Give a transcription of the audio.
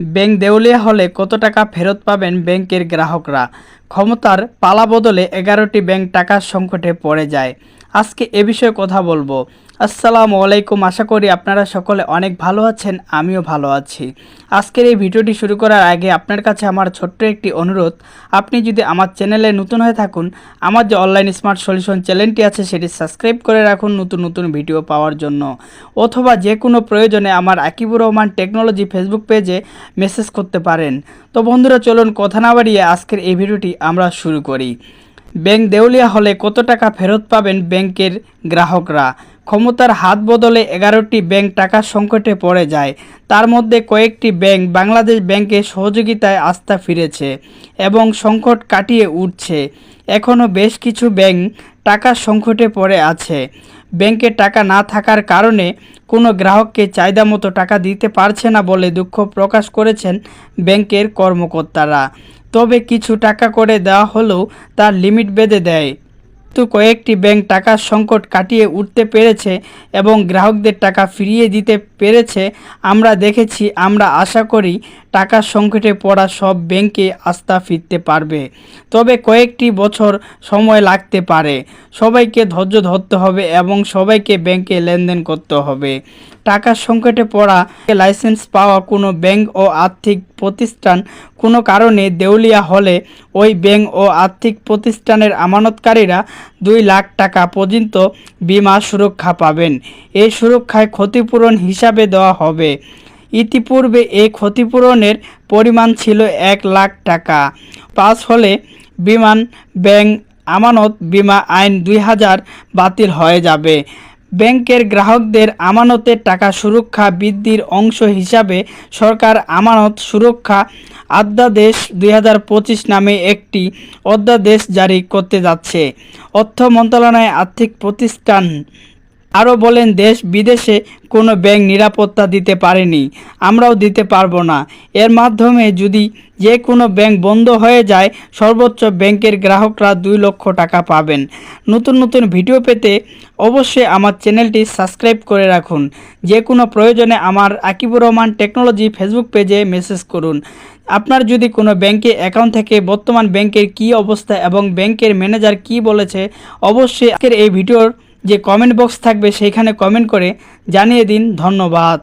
Bank দেউলিয়া হলে কত টাকা ফেরত পাবেন ব্যাংকের গ্রাহকরা? ক্ষমতার পালা বদলে এগারোটি ব্যাংক টাকার সংকটে পড়ে যায়। আজকে এ বিষয়ে কথা বলব। আসসালামু আলাইকুম। আশা করি আপনারা সকলে অনেক ভালো আছেন, আমিও ভালো আছি। আজকের এই ভিডিওটি শুরু করার আগে আপনার কাছে আমার ছোট্ট একটি অনুরোধ। আপনি যদি আমার চ্যানেলে নতুন হয়ে থাকুন, আমার যে অনলাইন স্মার্ট সলিউশন চ্যানেলটি আছে, সেটি সাবস্ক্রাইব করে রাখুন নতুন নতুন ভিডিও পাওয়ার জন্য। অথবা যে কোনো প্রয়োজনে আমার আকিবুর রহমান টেকনোলজি ফেসবুক পেজে মেসেজ করতে পারেন। তো বন্ধুরা, চলুন কথা না বাড়িয়ে আজকের এই ভিডিওটি আমরা শুরু করি। ব্যাংক দেউলিয়া হলে কত টাকা ফেরত পাবেন ব্যাংকের গ্রাহকরা? ক্ষমতার হাত বদলে এগারোটি ব্যাংক টাকার সংকটে পড়ে যায়। তার মধ্যে কয়েকটি ব্যাংক বাংলাদেশ ব্যাংকের সহযোগিতায় আস্থা ফিরেছে এবং সংকট কাটিয়ে উঠছে। এখনও বেশ কিছু ব্যাংক টাকার সংকটে পড়ে আছে। ব্যাংকে টাকা না থাকার কারণে কোনো গ্রাহককে চাহিদা মতো টাকা দিতে পারছে না বলে দুঃখ প্রকাশ করেছেন ব্যাংকের কর্মকর্তারা। তবে কিছু টাকা করে দেওয়া হলেও তার লিমিট বেঁধে দেয়। তো কয়েকটি ব্যাংক টাকার সংকট কাটিয়ে উঠতে পেরেছে এবং গ্রাহকদের টাকা ফিরিয়ে দিতে পেরেছে। আমরা দেখেছি, আমরা আশা করি টাকার সংকটে পড়া সব ব্যাংকে আস্থা ফিরতে পারবে। তবে কয়েকটি বছর সময় লাগতে পারে। সবাইকে ধৈর্য ধরতে হবে এবং সবাইকে ব্যাংকে লেনদেন করতে হবে। টাকার সংকটে পড়া, লাইসেন্স পাওয়া কোনো ব্যাংক ও আর্থিক প্রতিষ্ঠান কোনো কারণে দেউলিয়া হলে ওই ব্যাংক ও আর্থিক প্রতিষ্ঠানের আমানতকারীরা দুই লাখ টাকা পর্যন্ত বিমা সুরক্ষা পাবেন। এই সুরক্ষায় ক্ষতিপূরণ হিসাবে দেওয়া হবে। ইতিপূর্বে এই ক্ষতিপূরণের পরিমাণ ছিল এক লাখ টাকা। পাস হলে বিমান, ব্যাংক, আমানত, বিমা আইন দুই হাজার বাতিল হয়ে যাবে। ব্যাংকের গ্রাহকদের আমানতের টাকা সুরক্ষা বৃদ্ধির অংশ হিসাবে সরকার আমানত সুরক্ষা অধ্যাদেশ দুই হাজার পঁচিশ নামে একটি অধ্যাদেশ জারি করতে যাচ্ছে। অর্থ মন্ত্রণালয় আর্থিক প্রতিষ্ঠান আরও বলেন, দেশ বিদেশে কোনো ব্যাংক নিরাপত্তা দিতে পারেনি। আমরাও দিতে পারব না। এর মাধ্যমে যদি যে কোনো ব্যাংক বন্ধ হয়ে যায়, সর্বোচ্চ ব্যাংকের গ্রাহকরা দুই লক্ষ টাকা পাবেন। নতুন নতুন ভিডিও পেতে অবশ্যই আমার চ্যানেলটি সাবস্ক্রাইব করে রাখুন। যে কোনো প্রয়োজনে আমার আকিবুর রহমান টেকনোলজি ফেসবুক পেজে মেসেজ করুন। আপনার যদি কোনো ব্যাংকে অ্যাকাউন্ট থেকে বর্তমান ব্যাংকের কী অবস্থা এবং ব্যাংকের ম্যানেজার কি বলেছে, অবশ্যই আজকের এই ভিডিওর যে কমেন্ট বক্স থাকবে সেইখানে কমেন্ট করে জানিয়ে দিন ধন্যবাদ।